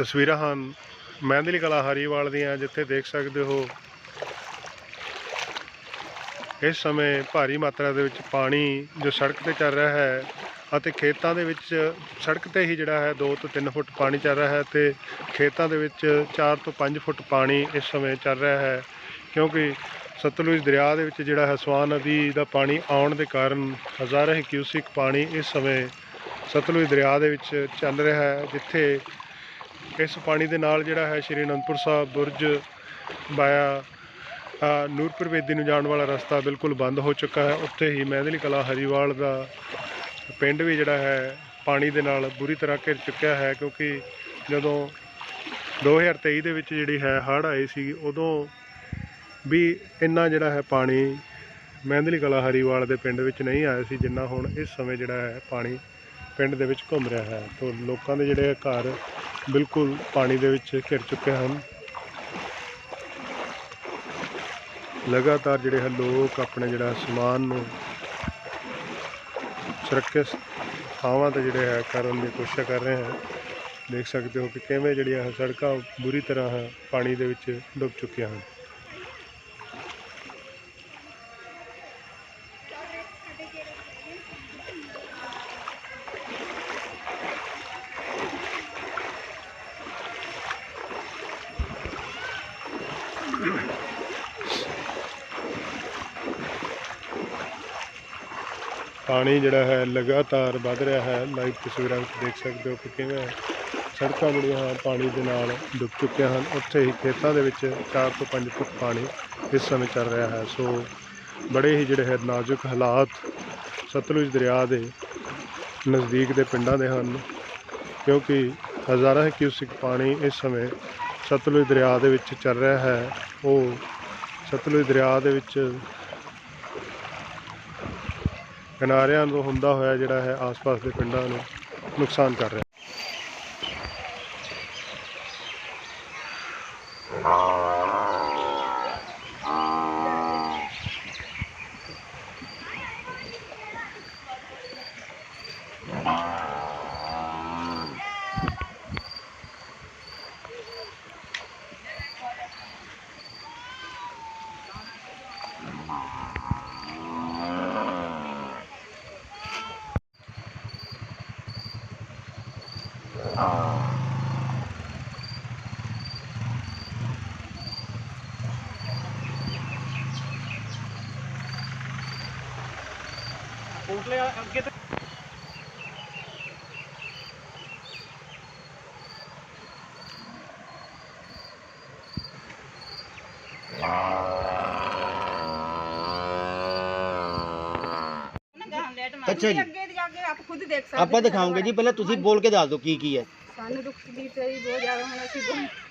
ਤਸਵੀਰਾਂ ਹਨ ਮਹਿੰਦਲੀ ਕਲਾ ਹਰੀਵਾਲ ਦੀਆਂ ਜਿੱਥੇ ਦੇਖ ਸਕਦੇ ਹੋ। ਇਸ ਸਮੇਂ ਭਾਰੀ ਮਾਤਰਾ ਦੇ ਵਿੱਚ ਪਾਣੀ ਜੋ ਸੜਕ ਤੇ ਚੱਲ ਰਿਹਾ ਹੈ ਅਤੇ ਖੇਤਾਂ ਦੇ ਵਿੱਚ ਸੜਕ ਤੇ ਹੀ ਜਿਹੜਾ ਹੈ 2 ਤੋਂ 3 ਫੁੱਟ ਪਾਣੀ ਚੱਲ ਰਿਹਾ ਹੈ ਤੇ ਖੇਤਾਂ ਦੇ ਵਿੱਚ 4 ਤੋਂ 5 ਫੁੱਟ ਪਾਣੀ ਇਸ ਸਮੇਂ ਚੱਲ ਰਿਹਾ ਹੈ ਕਿਉਂਕਿ ਸਤਲੁਜ ਦਰਿਆ ਦੇ ਵਿੱਚ ਜਿਹੜਾ ਹੈ ਸਵਾਨ ਨਦੀ ਦਾ ਪਾਣੀ ਆਉਣ ਦੇ ਕਾਰਨ ਹਜ਼ਾਰਾਂ ਹੀ ਕਿਊਸਿਕ ਪਾਣੀ ਇਸ ਸਮੇਂ ਸਤਲੁਜ ਦਰਿਆ ਦੇ ਵਿੱਚ ਚੱਲ ਰਿਹਾ ਹੈ ਜਿੱਥੇ ਇਸ ਪਾਣੀ ਦੇ ਨਾਲ ਜਿਹੜਾ ਹੈ ਸ਼੍ਰੀ ਅਨੰਦਪੁਰ ਸਾਹਿਬ ਬੁਰਜ ਬਾਇਆ ਨੂਰਪੁਰ ਬੇਦੀ ਨੂੰ ਜਾਣ ਵਾਲਾ ਰਸਤਾ ਬਿਲਕੁਲ ਬੰਦ ਹੋ ਚੁੱਕਾ ਹੈ। ਉੱਥੇ ਹੀ ਮਹਿੰਦਲੀ ਕਲਾ ਹਰੀਵਾਲ ਦਾ ਪਿੰਡ ਵੀ ਜਿਹੜਾ ਹੈ ਪਾਣੀ ਦੇ ਨਾਲ ਬੁਰੀ ਤਰ੍ਹਾਂ ਘਿਰ ਚੁੱਕਿਆ ਹੈ ਕਿਉਂਕਿ ਜਦੋਂ 2023 ਦੇ ਵਿੱਚ ਜਿਹੜੀ ਹੈ ਹੜ੍ਹ ਆਏ ਸੀ, ਉਦੋਂ ਵੀ ਇੰਨਾ ਜਿਹੜਾ ਹੈ ਪਾਣੀ ਮਹਿੰਦਲੀ ਕਲਾ ਹਰੀਵਾਲ ਦੇ ਪਿੰਡ ਵਿੱਚ ਨਹੀਂ ਆਇਆ ਸੀ, ਜਿੰਨਾ ਹੁਣ ਇਸ ਸਮੇਂ ਜਿਹੜਾ ਹੈ ਪਾਣੀ ਪਿੰਡ ਦੇ ਵਿੱਚ ਘੁੰਮ ਰਿਹਾ ਹੈ। ਤੋਂ ਲੋਕਾਂ ਦੇ ਜਿਹੜੇ ਘਰ ਬਿਲਕੁਲ ਪਾਣੀ ਦੇ ਵਿੱਚ ਘਿਰ ਚੁੱਕੇ ਹਨ। ਲਗਾਤਾਰ ਜਿਹੜੇ ਹੈ, ਲੋਕ ਆਪਣੇ ਜਿਹੜਾ ਸਮਾਨ ਨੂੰ ਸੁਰੱਖਿਅਤ ਥਾਵਾਂ ਤੇ ਜਿਹੜੇ ਹੈ, ਕਰਨ ਦੀ ਕੋਸ਼ਿਸ਼ ਕਰ ਰਹੇ ਹਨ। ਦੇਖ ਸਕਦੇ ਹੋ ਕਿ ਕਿਵੇਂ ਜਿਹੜੀਆਂ ਸੜਕਾਂ ਬੁਰੀ ਤਰ੍ਹਾਂ ਪਾਣੀ ਦੇ ਵਿੱਚ ਡੁੱਬ ਚੁੱਕੀਆਂ ਹਨ। ਪਾਣੀ ਜਿਹੜਾ ਹੈ ਲਗਾਤਾਰ ਵੱਧ ਰਿਹਾ ਹੈ। ਲਾਈਵ ਤਸਵੀਰਾਂ ਵਿੱਚ ਦੇਖ ਸਕਦੇ ਹੋ ਕਿ ਕਿਵੇਂ ਸੜਕਾਂ ਜਿਹੜੀਆਂ ਹਨ, ਪਾਣੀ ਦੇ ਨਾਲ ਡੁੱਬ ਚੁੱਕੀਆਂ ਹਨ। ਉੱਥੇ ਹੀ ਖੇਤਾਂ ਦੇ ਵਿੱਚ 4 ਤੋਂ 5 ਫੁੱਟ ਪਾਣੀ ਇਸ ਸਮੇਂ ਚੱਲ ਰਿਹਾ ਹੈ। ਸੋ ਬੜੇ ਹੀ ਜਿਹੜੇ ਹੈ ਨਾਜ਼ੁਕ ਹਾਲਾਤ ਸਤਲੁਜ ਦਰਿਆ ਦੇ ਨਜ਼ਦੀਕ ਦੇ ਪਿੰਡਾਂ ਦੇ ਹਨ। ਕਿਉਂਕਿ ਹਜ਼ਾਰਾਂ ਕਿਊਸਿਕ ਪਾਣੀ ਇਸ ਸਮੇਂ ਸਤਲੁਜ ਦਰਿਆ ਦੇ ਵਿੱਚ ਚੱਲ ਰਿਹਾ ਹੈ। ਉਹ ਸਤਲੁਜ ਦਰਿਆ ਦੇ ਵਿੱਚ ਕਿਨਾਰਿਆਂ ਤੋਂ ਹੁੰਦਾ ਹੋਇਆ ਜਿਹੜਾ ਹੈ ਆਸ-ਪਾਸ ਦੇ ਪਿੰਡਾਂ ਨੂੰ ਨੁਕਸਾਨ ਕਰ ਰਿਹਾ। ਅੱਛਾ ਜੀ ਅੱਗੇ ਜਾ ਕੇ ਆਪ ਖੁਦ ਦੇਖ ਸਕਦੇ ਆਪਾਂ ਦਿਖਾਉਂਗੇ ਜੀ ਪਹਿਲਾਂ ਤੁਸੀਂ ਬੋਲ ਕੇ ਦੱਸ ਦਿਓ ਕੀ ਕੀ ਹੈ। ਸਾਨੂੰ ਦੁੱਖ ਦੀ ਤੇ ਹੀ ਬਹੁਤ ਜ਼ਿਆਦਾ ਹੁਣ ਅਸੀਂ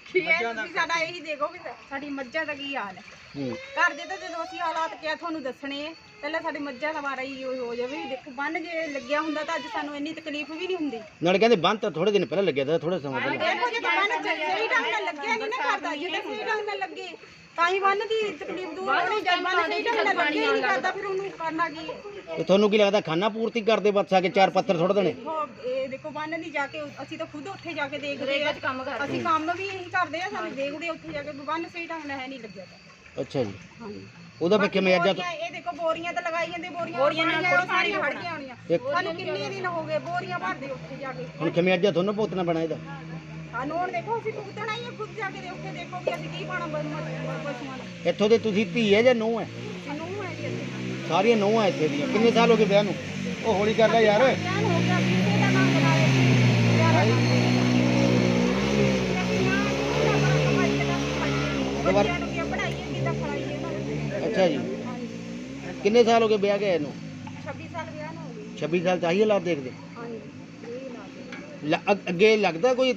ਕੀ ਹੈ ਤੁਸੀਂ ਸਾਡਾ ਇਹੀ ਦੇਖੋ ਵੀ ਸਾਡੀ ਮੱਝਾਂ ਦਾ ਕੀ ਹਾਲ ਹੈ। ਹੂੰ। ਘਰ ਦੇ ਤਾਂ ਜਦੋਂ ਅਸੀਂ ਹਾਲਾਤ ਕਿਹਾ ਤੁਹਾਨੂੰ ਦੱਸਣੇ ਹੈ ਪਹਿਲਾਂ ਸਾਡੀ ਮੱਝਾਂ ਦਾ ਵਾਰਾ ਹੀ ਹੋ ਜਾਵੇ ਵੀ ਦੇਖੋ ਬੰਨ ਜੇ ਲੱਗਿਆ ਹੁੰਦਾ ਤਾਂ ਅੱਜ ਸਾਨੂੰ ਇੰਨੀ ਤਕਲੀਫ ਵੀ ਨਹੀਂ ਹੁੰਦੀ। ਨਾਲੇ ਕਹਿੰਦੇ ਬੰਦ ਤਾਂ ਥੋੜੇ ਦਿਨ ਪਹਿਲਾਂ ਲੱਗਿਆ ਤਾਂ ਥੋੜੇ ਸਮਾਂ ਪਹਿਲਾਂ ਦੇਖੋ ਜੇ ਬੰਨ ਸਹੀ ਢੰਗ ਨਾਲ ਲੱਗਿਆ ਨਹੀਂ ਨਾ ਕਰਦਾ ਜੇ ਤਾਂ ਸਹੀ ਢੰਗ ਨਾਲ ਲੱਗੇ ਤਾਂ ਹੀ ਬੰਨ ਦੀ ਤਕਲੀਫ ਦੂਰ ਹੋਣੀ ਜਦ ਬੰਨ ਸਹੀ ਢੰਗ ਨਾਲ ਲੱਗੇ ਹੀ ਨਹੀਂ ਕਰਦਾ ਫਿਰ ਉਹਨੂੰ ਕਰਨਾ ਕੀ ਹੈ? ਤੇ ਤੁਹਾਨੂੰ ਕੀ ਲੱਗਦਾ ਖਾਣਾ ਪੂਰਤੀ ਕਰਦੇ ਬਸ ਆ ਕੇ ਚਾਰ ਪੱਥਰ ਥੋੜ ਦੇਣੇ? ਉਹ ਇਹ ਦੇਖੋ ਬੰਨ ਦੀ ਜਾ ਕੇ ਅਸੀਂ ਤਾਂ ਖੁਦ ਉੱਥੇ ਜਾ ਕੇ ਦੇਖਦੇ ਆ ਅਸੀਂ ਕੰਮ ਵੀ ਇਹੀ ਕਰਦੇ ਆ ਸਾਨੂੰ ਦੇਖਦੇ ਆ ਉੱਥੇ ਜਾ ਕੇ ਵੀ ਬੰਨ ਸਹੀ ਢੰਗ ਨਾਲ ਹੈ ਨਹੀਂ ਲੱਗਿਆ ਤਾਂ। ਅੱਛਾ ਜੀ। ਹਾਂਜੀ। ਉਹਦਾ ਫਿਰ ਕਿਵੇਂ ਅੱਜ ਬੋਰੀਆਂ, ਇਹ ਦੇਖੋ ਬੋਰੀਆਂ ਤਾਂ ਲਗਾਈ ਜਾਂਦੇ ਬੋਰੀਆਂ ਬੋਰੀਆਂ ਨਾਲ ਸਾਰੀਆਂ ਫੜ ਕੇ ਆਉਣੀਆਂ ਇੱਕ- ਸਾਨੂੰ ਕਿੰਨੇ ਦਿਨ ਹੋ ਗਏ ਬੋਰੀਆਂ ਭਰਦੇ ਉੱਥੇ ਜਾ ਕੇ? ਹੁਣ ਕਿਵੇਂ ਅੱਜ ਤੁਹਾਨੂੰ ਭੁਗਤਣਾ ਪੈਣਾ ਇਹਦਾ। ਸਾਨੂੰ ਹੁਣ ਦੇਖੋ ਅਸੀਂ ਭੁਗਤਣਾ ਹੀ ਹੈ ਖੁਦ ਜਾ ਕੇ ਉੱਥੇ ਦੇਖੋ ਕਿ ਅਸੀਂ ਕੀ ਪਾਣਾ ਪਸ਼ੂਆਂ ਨੂੰ ਇੱਥੋਂ ਦੇ ਤੁਸੀਂ ਧੀ ਹੈ ਜਾਂ ਨੂੰਹ ਹੈ? ਸਾਨੂੰ ਹੈ ਜੀ ਇੱਥੇ। ਸਾਰੀਆਂ ਨੂੰਹਾਂ ਇੱਥੇ ਦੀਆਂ। ਕਿੰਨੇ ਸਾਲ ਹੋ ਗਏ ਵਿਆਹ ਨੂੰ? ਉਹ ਹੌਲੀ ਕਰ ਲੈ ਯਾਰ। ਧਿਆਨ ਹੋ ਗਿਆ ਕਿਸੇ ਦਾ ਨਾਮ ਲਗਾਏ ਪਿਆਰਾ ਨਾਮ ਬੱਚਿਆਂ ਨੂੰ ਕੀ ਪੜਾਈਏ ਕਿਦਾਂ ਖੜਾਈਏ ਨਾ? ਅੱਛਾ ਜੀ। ਹਾਂਜੀ ਕਿੰਨੇ ਸਾਲ ਹੋ ਗਏ ਵਿਆਹ ਗਏ ਇਹਨੂੰ 26 ਸਾਲ ਵਿਆਹ ਨੂੰ ਹੋ ਗਏ। 26 ਸਾਲ ਚਾਹੀਏ ਹਾਲਾਤ ਦੇਖਦੇ। ਹਾਂਜੀ ਇਹ ਲਾ ਲ- ਅੱਗੇ ਲੱਗਦਾ ਕੋਈ